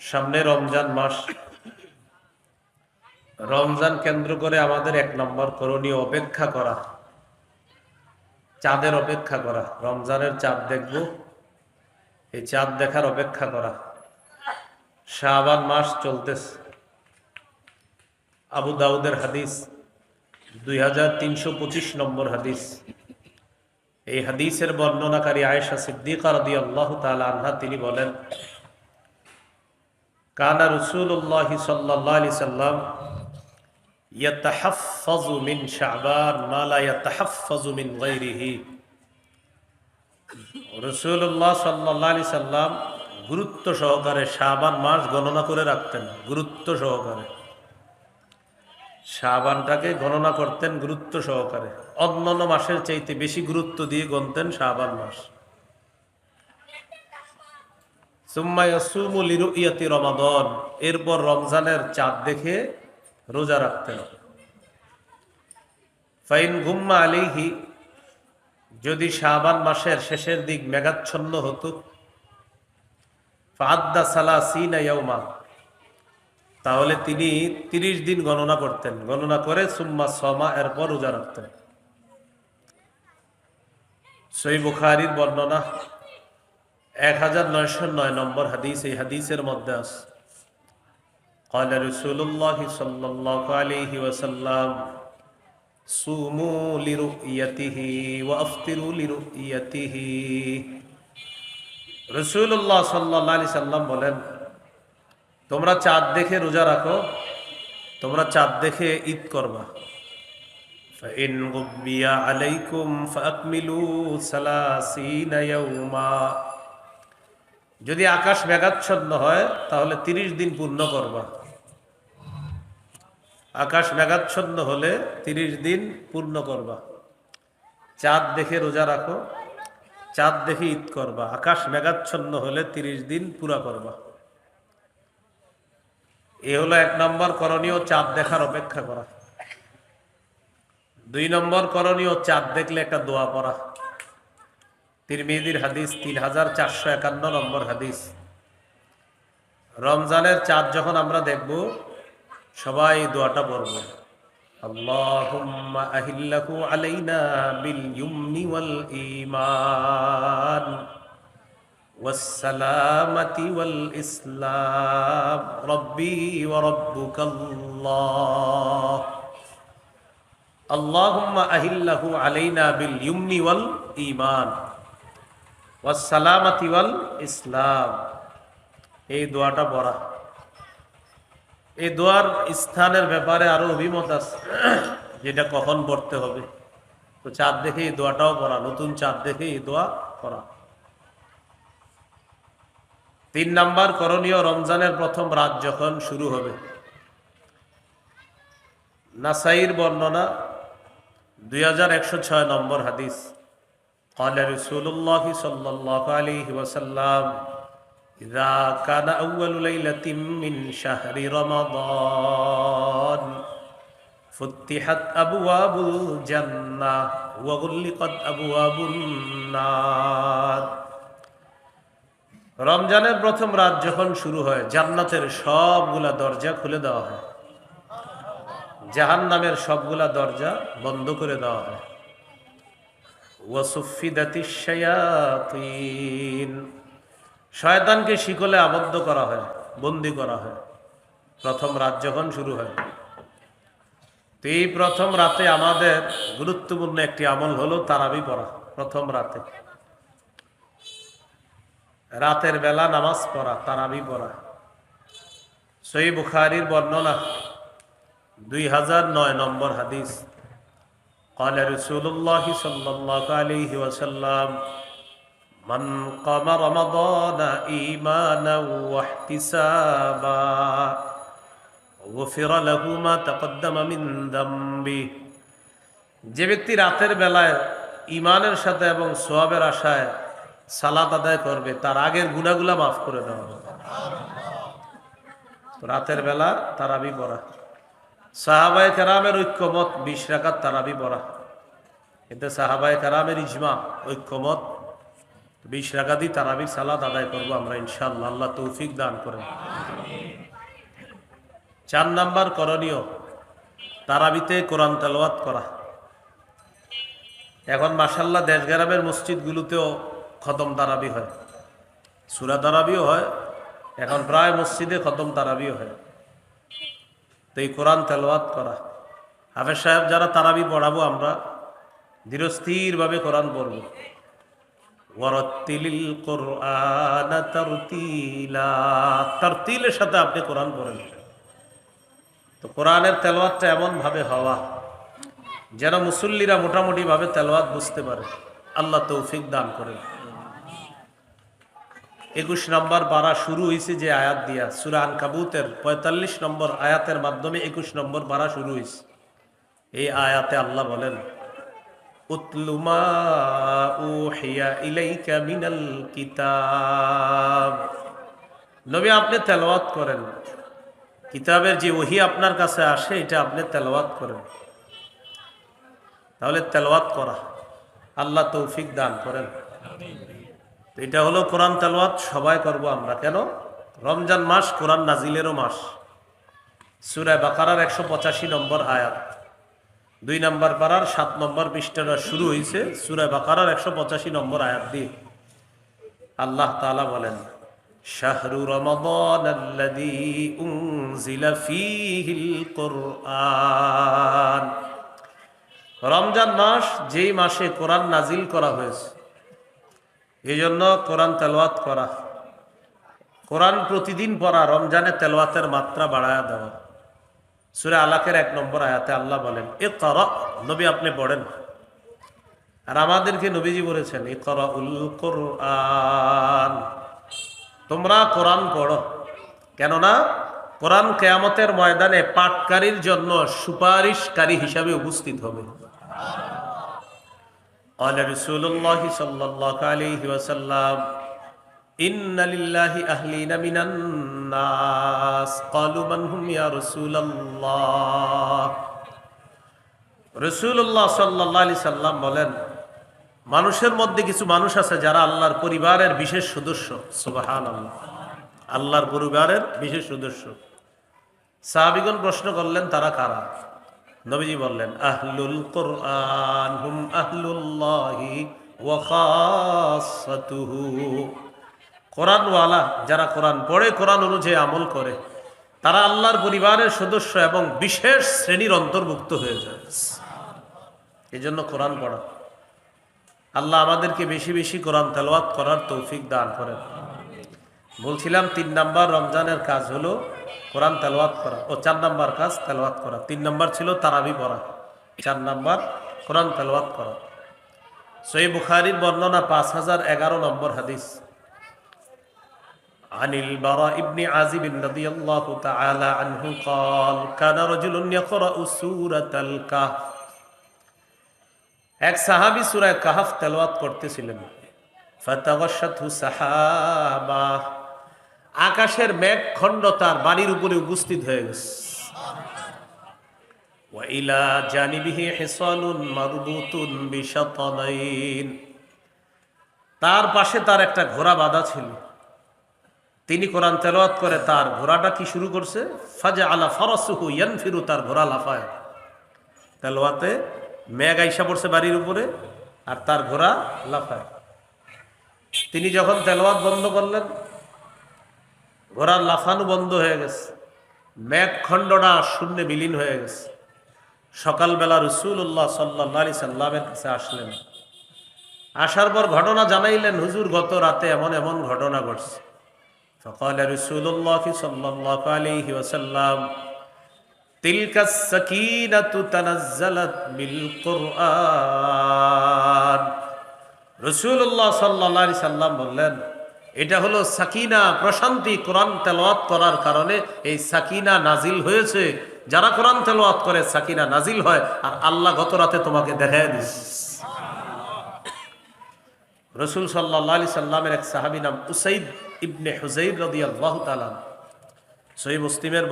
সামনে রমজান মাস। রমজান কেন্দ্র করে আমাদের এক নম্বর করণীয় অপেক্ষা করা। চাঁদের অপেক্ষা করা। রমজানের চাঁদ দেখব। এই চাঁদ দেখার অপেক্ষা করা। শাহবান মাস চলতেছে। আবু দাউদের হাদিস, দুই হাজার তিনশো পঁচিশ নম্বর হাদিস। এই হাদিসের বর্ণনাকারী আয়েশা সিদ্দিকার রদি আল্লাহ তালা আনহা তিনি বলেন কানা রসুল্লাহি সাল্লি সাল্লাম ইয়াতাহাফাজু মিন শাহবান মালা ইয়াতাহাফাজু মিন গৈরিহি রসুল্লাহ সাল্লাহ আলি গুরুত্ব সহকারে সাবান মাস গণনা করে রাখতেন, গুরুত্ব সহকারে। সাবানটাকে গণনা করতেন গুরুত্ব সহকারে। অন্যান্য মাসের চাইতে বেশি গুরুত্ব দিয়ে গণতেন সাবান মাস। রমাদন। এরপর রমজানের চাঁদ দেখে রোজা রাখতেন ফাইন গুম্মা আলিহি যদি শাবান মাসের শেষের দিক মেঘাচ্ছন্ন হতো ফাদ্দা সালা সিনা ইয়ৌমা তাহলে তিনি তিরিশ দিন গণনা করতেন। গণনা করে সুম্মা সমা এরপর রোজা রাখতেন। সই বুখারির বর্ণনা এক হাজার নয়শো নয় নম্বর হাদিস এই হাদিসের মধ্যে আছে قال رسول الله صلى الله عليه وسلم صوموا لرؤيته وافطروا لرؤيته রসুল্লাহ সাল্লাহ আলি সাল্লাম বলেন তোমরা চাঁদ দেখে রোজা রাখো তোমরা চাঁদ দেখে ঈদ করবা فإن غبي عليكم فأكملوا ثلاثين يوما যদি আকাশ মেঘাচ্ছন্ন হয়, তাহলে তিরিশ দিন পূর্ণ করবা। আকাশ মেঘাচ্ছন্ন হলে তিরিশ দিন পূর্ণ করবা। চাঁদ দেখে রোজা রাখো, চাঁদ দেখে ঈদ করবা। আকাশ মেঘাচ্ছন্ন হলে তিরিশ দিন পুরা করবা। এ হলো এক নম্বর করণীয় চাঁদ দেখার অপেক্ষা করা। দুই নম্বর করণীয় চাঁদ দেখলে একটা দোয়া পড়া। তিরমিদির হাদিস তিন হাজার চারশো একান্ন নম্বর হাদিস রমজানের চাঁদ যখন আমরা দেখব সবাই দোয়াটা পড়ব আল্লাহুম্মা আহিল্লাহু আলাইনা বিল ইউমনি ওয়াল ঈমান والسلامة والإسلام ربي وربك الله اللهم أهله علينا باليمن والإيمان ওয়াসালামাতিওয়াল ইসলাম। এই দোয়াটা পড়া। এই দোয়ার স্থানের ব্যাপারে আরও অভিমত আছে, যেটা কখন পড়তে হবে। তো চাঁদ দেখে এই দোয়াটাও পড়া, নতুন চাঁদ দেখে এই দোয়া করা তিন নাম্বার, করণীয় রমজানের প্রথম রাত যখন শুরু হবে, নাসাইর বর্ণনা দুই হাজার একশো ছয় নম্বর হাদিস। قال رسول الله صلى الله عليه وسلم إذا كان أول ليلة من شهر رمضان فتحت أبواب الجنة وغلقت أبواب النار রমজানের প্রথম রাত যখন শুরু হয় জান্নাতের সবগুলা দরজা খুলে দেওয়া হয় জাহান নামের সবগুলা দরজা বন্ধ করে দেওয়া হয় শয়তানকে শিকলে আবদ্ধ করা হয়, বন্দি করা হয়। প্রথম রাত যখন শুরু হয় তো এই প্রথম রাতে আমাদের গুরুত্বপূর্ণ একটি আমল হলো তারাবি পড়া, প্রথম রাতে। রাতের বেলা নামাজ পড়া, তারাবি পড়া। সই বুখারির বর্ণনা, দুই হাজার নয় নম্বর হাদিস। قال رسول الله صلى الله عليه وسلم من قام رمضان إيمانا واحتسابا غفر له ما تقدم من ذنبه যে ব্যক্তি রাতের বেলায় ইমানের সাথে এবং সোয়াবের আশায় সালাত আদায় করবে তার আগের গুণাগুলা মাফ করে দেওয়া হবে রাতের বেলা তারাবি পড়া সাহাবায় কারামের ঐক্যমত বিশ রাকাত তারাবি পড়া এতে সাহাবায় কারামের ইজমা, ঐক্যমত বিশ রাগাদি তারাবি সালাদ আদায় করব আমরা ইনশাল্লাহ আল্লাহ তৌফিক দান করেন। চার নাম্বার করণীয়, তারাবিতে কোরআন তেলাওয়াত করা। এখন মাসাল্লাহ দেশ গ্রামের মসজিদগুলোতেও খতম তারাবি হয়। সুরা তারাবিও হয়, এখন প্রায় মসজিদে খতম তারাবিও হয়। তো এই কোরআন তেলাওয়াত করা। হাফেজ সাহেব, যারা তারাবি পড়াবো, আমরা ধীরস্থিরভাবে কোরআন পড়ব। ওয়ারাত্তিলিল কোরআন তারতিলা। তারতিলের সাথে আপনি কোরআন পড়েন। তো কোরআনের তেলাওয়াতটা এমন ভাবে হওয়া, যেন মুসল্লিরা মোটামুটি ভাবে তেলাওয়াত বুঝতে পারে। আল্লাহ তৌফিক দান করেন। একুশ নম্বর বারা শুরু হয়েছে যে আয়াত দিয়া। সুরান কাবুতের পঁয়তাল্লিশ নম্বর আয়াতের মাধ্যমে একুশ নম্বর বারা শুরু হয়েছে এই আয়াতে আল্লাহ বলেন উতলুমা উহিয়া ইলাইকা কিতাব। নবী, আপনি তেলাওয়াত করেন। কিতাবের যে ওহি আপনার কাছে আসে, এটা আপনি তেলাওয়াত করেন। তাহলে তেলাওয়াত করা, আল্লাহ তৌফিক দান করেন। এটা হলো কোরআন তেলাওয়াত, সবাই করব আমরা। কেন? রমজান মাস কোরআন নাজিলেরও মাস। সুরায় বাকারার একশো পঁচাশি নম্বর আয়াত। দুই নম্বর পাড়ার সাত নম্বর পৃষ্ঠাটা শুরু হয়েছে সুরায় বাকারার একশো পঁচাশি নম্বর আয়াত দিয়ে। আল্লাহ তাআলা বলেন, শাহরু রমজান মাস যেই মাসে কোরআন নাজিল করা হয়েছে এই জন্য কোরআন তেলাওয়াত করা। কোরআন প্রতিদিন পড়া, রমজানে তেলাওয়াতের মাত্রা বাড়ায়া দেওয়া। সুরে আলাকের এক নম্বর আয়াতে আল্লাহ বলেন এ কর নবী আপনি পড়েন। আর আমাদেরকে নবীজি বলেছেন এ কর উল কোরআন তোমরা কোরআন পড়ো। কেননা, কোরআন কেয়ামতের ময়দানে পাটকারীর জন্য সুপারিশকারী হিসাবে উপস্থিত হবে। قال رسول الله صلى الله عليه وسلم إن لله أهلين من الناس قالوا من هم يا رسول الله রসুল্লাহ সাল্লাহ আলি সাল্লাম বলেন মানুষের মধ্যে কিছু মানুষ আছে যারা আল্লাহর পরিবারের বিশেষ সদস্য সুবাহান আল্লাহ আল্লাহর পরিবারের বিশেষ সদস্য সাহাবিগণ প্রশ্ন করলেন তারা কারা নবীজি বললেন, আহলুল কোরআন হুম আহলুল্লাহি ওয়া খাসাতুহু। কোরআনওয়ালা যারা কোরআন পড়ে, কোরআন অনুযায়ী আমল করে, তারা আল্লাহর পরিবারের সদস্য এবং বিশেষ শ্রেণির অন্তর্ভুক্ত হয়ে যায়। এই জন্য কোরআন পড়া। আল্লাহ আমাদেরকে বেশি বেশি কোরআন তেলাওয়াত করার তৌফিক দান করেন। বলছিলাম, তিন নাম্বার রমজানের কাজ হলো কোরআন তেলাওয়াত করা ও চার নাম্বার কাজ তেলাওয়াত করা তিন নাম্বার ছিল তারাবি পড়া চার নাম্বার কোরআন তেলাওয়াত করা সই বুখারির বর্ণনা পাঁচ হাজার এগারো নম্বর হাদিস عن البراء بن عازب رضي الله تعالى عنه قال كان رجل يقرأ سورة الكهف এক সাহাবি সূরা কাহাফ তেলাওয়াত করতেছিলেন ফাতাগাশাতহু সাহাবা আকাশের মেঘ খণ্ড তার বাড়ির উপরে উপস্থিত হয়ে গেছে। তার পাশে তার একটা ঘোড়া বাঁধা ছিল। তিনি কোরআন তেলাওয়াত করে তার ঘোড়াটা কি শুরু করছে? ফাজা আলা ফরসুহু ইয়ানফিরু, তার ঘোড়া লাফায়। তেলাওয়াতে মেঘ আইসা পড়ছে বাড়ির উপরে আর তার ঘোড়া লাফায়। তিনি যখন তেলাওয়াত বন্ধ করলেন ঘোড়ার লাফানো বন্ধ হয়ে গেছে মেঘ খণ্ডটা শূন্যে বিলীন হয়ে গেছে সকালবেলা রসুল্লাহ সাল্লাহ আলি সাল্লামের কাছে আসলেন আসার পর ঘটনা জানাইলেন হুজুর গত রাতে এমন এমন ঘটনা ঘটছে فقال رسول الله صلى الله عليه وسلم تلك السكينة تنزلت بالقرآن رسول الله صلى الله عليه وسلم বললেন এটা হলো সাকিনা প্রশান্তি কোরআন তেলাওয়াত করার কারণে এই সাকিনা নাজিল হয়েছে। যারা কোরআন তেলাওয়াত করে, সাকিনা নাজিল হয়। আর আল্লাহ গত রাতে তোমাকে দেখায় দিস। রসুল সাল্লাহ সাল্লামের এক সাহাবি নাম উসাইদ ইবনে হুজাইর রদি আল্লাহ তালাম সহি মুসলিমের